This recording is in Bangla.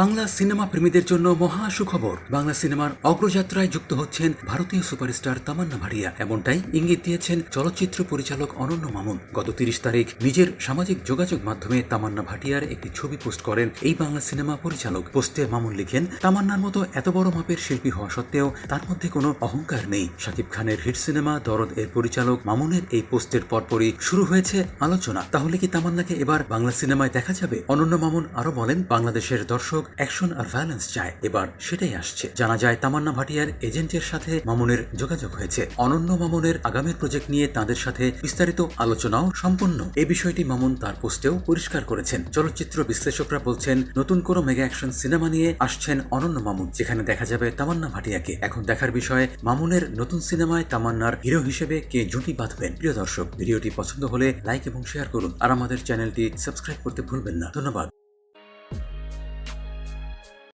বাংলা সিনেমা প্রেমীদের জন্য মহা সুখবর। বাংলা সিনেমার অগ্রযাত্রায় যুক্ত হচ্ছেন ভারতীয় সুপারস্টার তামান্না ভাটিয়া। এমনটাই ইঙ্গিত দিয়েছেন চলচ্চিত্র পরিচালক অনন্য মামুন। গত তিরিশ তারিখ নিজের সামাজিক যোগাযোগ মাধ্যমে তামান্না ভাটিয়ার একটি ছবি পোস্ট করেন এই বাংলা সিনেমা পরিচালক। পোস্টে মামুন লিখেন, তামান্নার মতো এত বড় মাপের শিল্পী হওয়া সত্ত্বেও তার মধ্যে কোনো অহংকার নেই। শাকিব খানের হিট সিনেমা দরদ এর পরিচালক মামুনের এই পোস্টের পরপরই শুরু হয়েছে আলোচনা। তাহলে কি তামান্নাকে এবার বাংলা সিনেমায় দেখা যাবে? অনন্য মামুন আরও বলেন, বাংলাদেশের দর্শক অ্যাকশন আর ভায়োলেন্স চায়। এবার সেটাই আসছে। জানা যায় তামান্না ভাটিয়ার এজেন্টের সাথে মামুনের যোগাযোগ হয়েছে। অনন্য মামুনের আগামীর প্রজেক্ট নিয়ে তাদের সাথে বিস্তারিত আলোচনাও সম্পন্ন। এই বিষয়টি মামুন তার পোস্টেও পরিষ্কার করেছেন। চলচ্চিত্র বিশ্লেষকরা বলছেন, নতুন কোনো মেগা অ্যাকশন সিনেমা নিয়ে আসছেন অনন্য মামুন, যেখানে দেখা যাবে তামান্না ভাটিয়াকে। এখন দেখার বিষয়ে, মামুনের নতুন সিনেমায় তামান্নার হিরো হিসেবে কে জুটি বাঁধবেন? প্রিয় দর্শক, ভিডিওটি পছন্দ হলে লাইক এবং শেয়ার করুন। আর আমাদের চ্যানেলটি সাবস্ক্রাইব করতে ভুলবেন না। ধন্যবাদ।